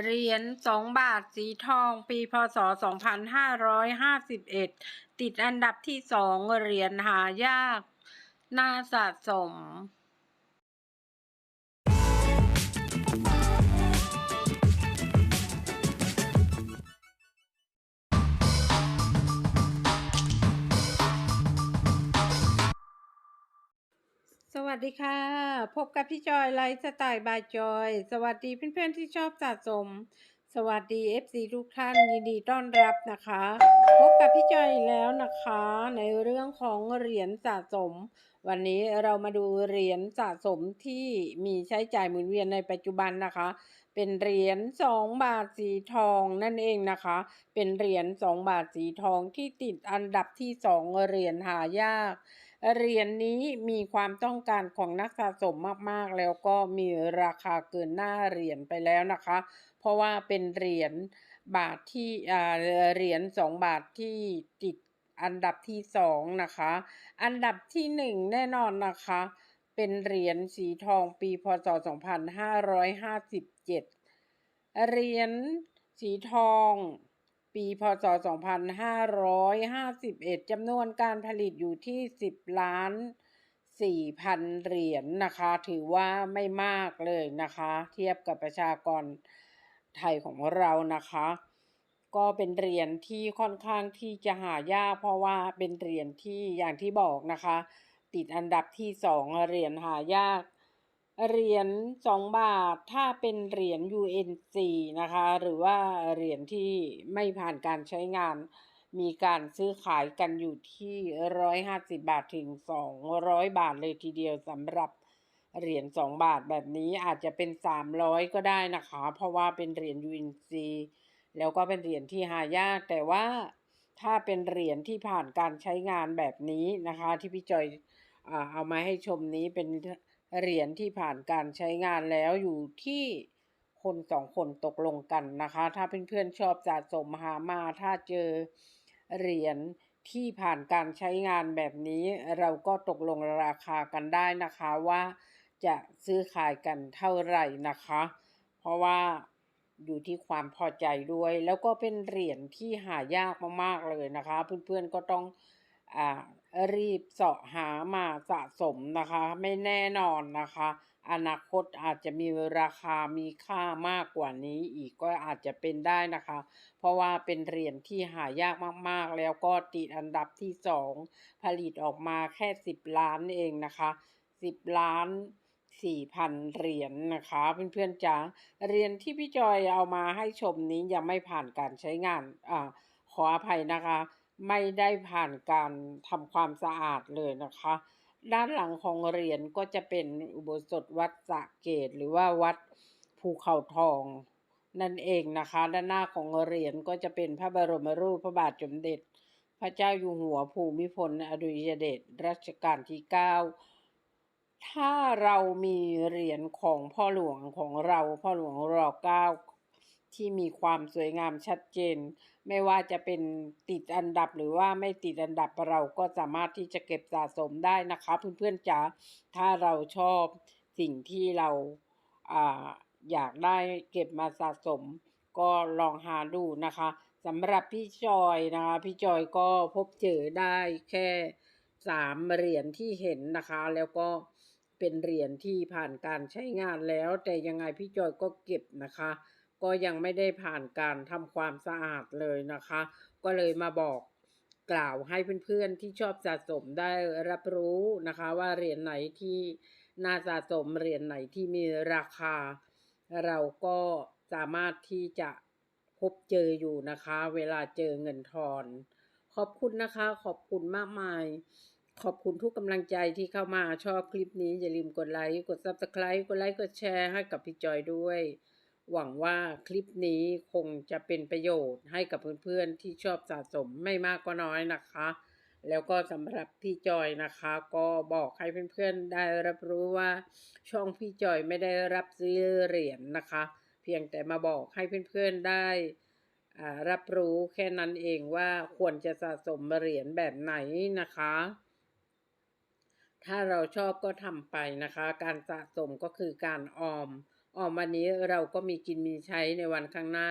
เหรียญสองบาทสีทอง ปีพศ 2551 ติดอันดับที่สองเหรียญหายาก น่าสะสม สวัสดีค่ะ พบกับพี่จอยไลฟ์สไตล์บายจอย สวัสดีเพื่อนๆที่ชอบสะสม สวัสดี FC ทุกท่านยินดีต้อนรับนะคะ พบกับพี่จอยแล้วนะคะ ในเรื่องของเหรียญสะสม วันนี้เรามาดูเหรียญสะสมที่มีใช้จ่ายหมุนเวียนในปัจจุบันนะคะ เป็นเหรียญ2บาทสีทองนั่นเองนะคะ เป็นเหรียญ2บาทสีทองที่ติดอันดับที่2เหรียญหายาก เหรียญนี้มีความต้องการของนักสะสมมากๆ แล้วก็มีราคาเกินหน้าเหรียญไปแล้วนะคะ เพราะว่าเป็นเหรียญบาทที่อ่าเหรียญสองบาทที่ติดอันดับที่สองนะคะ อันดับที่หนึ่งแน่นอนนะคะ เป็นเหรียญสีทองปีพศ 2557 เหรียญสีทอง ปีพศ 2551จำนวนการผลิตอยู่ที่ 10 ล้าน 4,000 เหรียญนะคะ ถือว่าไม่มากเลยนะคะ เทียบกับประชากรไทยของเรานะคะ ก็เป็นเหรียญที่ค่อนข้างที่จะหายาก เพราะว่าเป็นเหรียญที่อย่างที่บอกนะคะ ติดอันดับที่สองเหรียญหายาก เหรียญสองบาทถ้าเป็นเหรียญ UNC นะคะ หรือว่าเหรียญที่ไม่ผ่านการใช้งาน มีการซื้อขายกันอยู่ที่ร้อยห้าสิบาทถึงสองร้อยบาทเลยทีเดียวสำหรับเหรียญสองบาทแบบนี้อาจจะเป็นสามร้อยก็ได้นะคะ เพราะว่าเป็นเหรียญ UNC แล้วก็เป็นเหรียญที่หายาก แต่ว่าถ้าเป็นเหรียญที่ผ่านการใช้งานแบบนี้นะคะ ที่พี่จอยเอามาให้ชมนี้เป็น เหรียญที่ผ่านการใช้งานแล้วอยู่ที่คนสองคนตกลงกันนะคะ ถ้าเพื่อนๆชอบสะสมหามาถ้าเจอเหรียญที่ผ่านการใช้งานแบบนี้เราก็ตกลงราคากันได้นะคะว่าจะซื้อขายกันเท่าไหร่นะคะ เพราะว่าอยู่ที่ความพอใจด้วย แล้วก็เป็นเหรียญที่หายากมากๆเลยนะคะ เพื่อนๆก็ต้องอ่า รีบเสาะหามาสะสมนะคะ ไม่แน่นอนนะคะ อนาคตอาจจะมีราคามีค่ามากกว่านี้อีกก็อาจจะเป็นได้นะคะ เพราะว่าเป็นเหรียญที่หายากมากๆ แล้วก็ติดอันดับที่สองผลิตออกมาแค่สิบล้านเองนะคะสิบล้านสี่พันเหรียญนะคะเพื่อนๆจ๋าเหรียญที่พี่จอยเอามาให้ชมนี้ยังไม่ผ่านการใช้งานอ่าขออภัยนะคะ ไม่ได้ผ่านการทำความสะอาดเลยนะคะ ด้านหลังของเหรียญก็จะเป็นอุโบสถวัดสะเกตหรือว่าวัดภูเขาทองนั่นเองนะคะ ด้านหน้าของเหรียญก็จะเป็นพระบรมรูปพระบาทสมเด็จ พระเจ้าอยู่หัวภูมิพลอดุลยเดชรัชกาลที่ 9 ถ้าเรามีเหรียญของพ่อหลวงของเราพ่อหลวงรอเก้า ที่มีความสวยงามชัดเจน ไม่ว่าจะเป็นติดอันดับหรือว่าไม่ติดอันดับเราก็สามารถที่จะเก็บสะสมได้นะคะ เพื่อนๆจ๋าถ้าเราชอบสิ่งที่เราอ่าอยากได้เก็บมาสะสม ก็ลองหาดูนะคะสำหรับพี่จอยนะคะ พี่จอยก็พบเจอได้แค่สามเหรียญที่เห็นนะคะ แล้วก็เป็นเหรียญที่ผ่านการใช้งานแล้ว แต่ยังไงพี่จอยก็เก็บนะคะ ก็ยังไม่ได้ผ่านการทำความสะอาดเลยนะคะ ก็เลยมาบอกกล่าวให้เพื่อนๆที่ชอบสะสมได้รับรู้นะคะ ว่าเหรียญไหนที่น่าสะสมเหรียญไหนที่มีราคา เราก็สามารถที่จะพบเจออยู่นะคะ เวลาเจอเงินทอน ขอบคุณนะคะ ขอบคุณมากมาย ขอบคุณทุกกำลังใจที่เข้ามาชอบคลิปนี้ อย่าลืมกดไลค์ กด subscribe กดไลค์ กดแชร์ให้กับพี่จอยด้วย หวังว่าคลิปนี้คงจะเป็นประโยชน์ให้กับเพื่อนๆที่ชอบสะสมไม่มากก็น้อยนะคะ แล้วก็สำหรับพี่จอยนะคะ ก็บอกให้เพื่อนๆได้รับรู้ว่า ช่องพี่จอยไม่ได้รับซื้อเหรียญนะคะ เพียงแต่มาบอกให้เพื่อนๆได้อ่ารับรู้แค่นั้นเองว่าควรจะสะสมเหรียญแบบไหนนะคะ ถ้าเราชอบก็ทำไปนะคะ การสะสมก็คือการออม ออกมานี้เราก็มีกินมีใช้ในวันข้างหน้า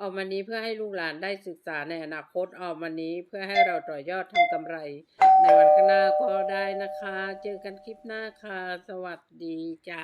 ออกมานี้เพื่อให้ลูกหลานได้ศึกษาในอนาคตออกมานนี้เพื่อให้เราต่อยอดทำกำไร ในวันข้างหน้าก็ได้นะคะ เจอกันคลิปหน้าค่ะ สวัสดีจ้า